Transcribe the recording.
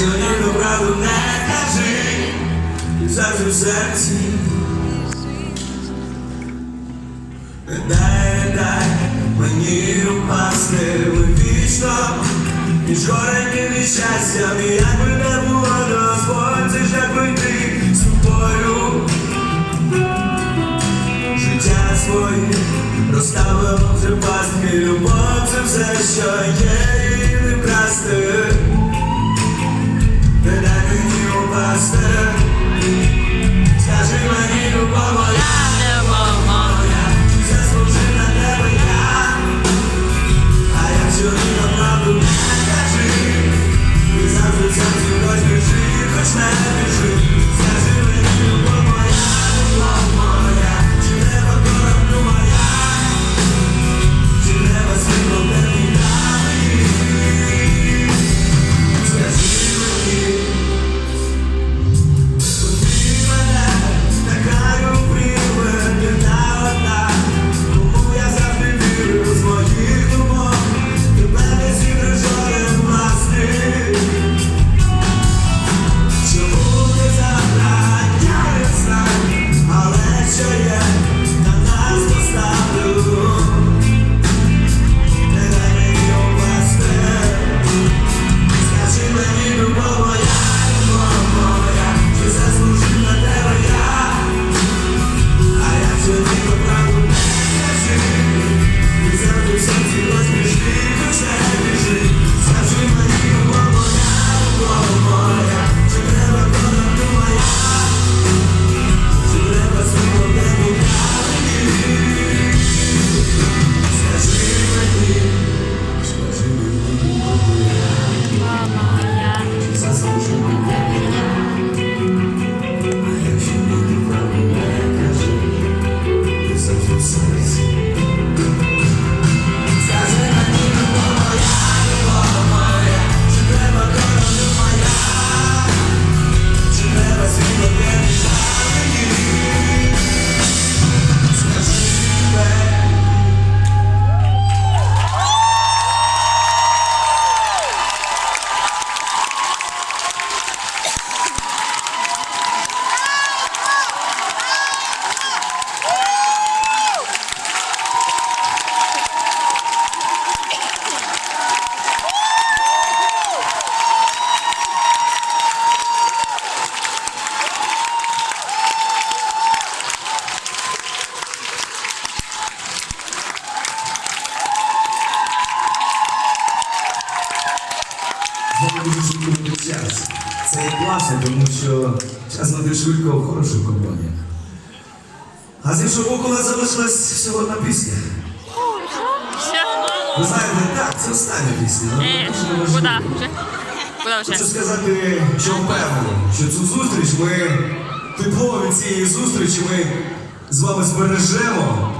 Якщо ні правду не кажи, завжди в серці. Дай, дай мені упасти ми вічно, між горем і щастям, і як би не було, Господь, це ж як би ти з тобою. Життя своє розставило вже пастки, любов це все, що є. Час. Це є класно, тому що час летить швидко в хороших компаніях. А з іншого боку, у нас залишилась всього одна пісня. Ви знаєте, так, це остання пісня. але Е, дуже? Хочу сказати, що впевнений, що цю зустріч ми тепло від цієї зустрічі ми з вами збережемо.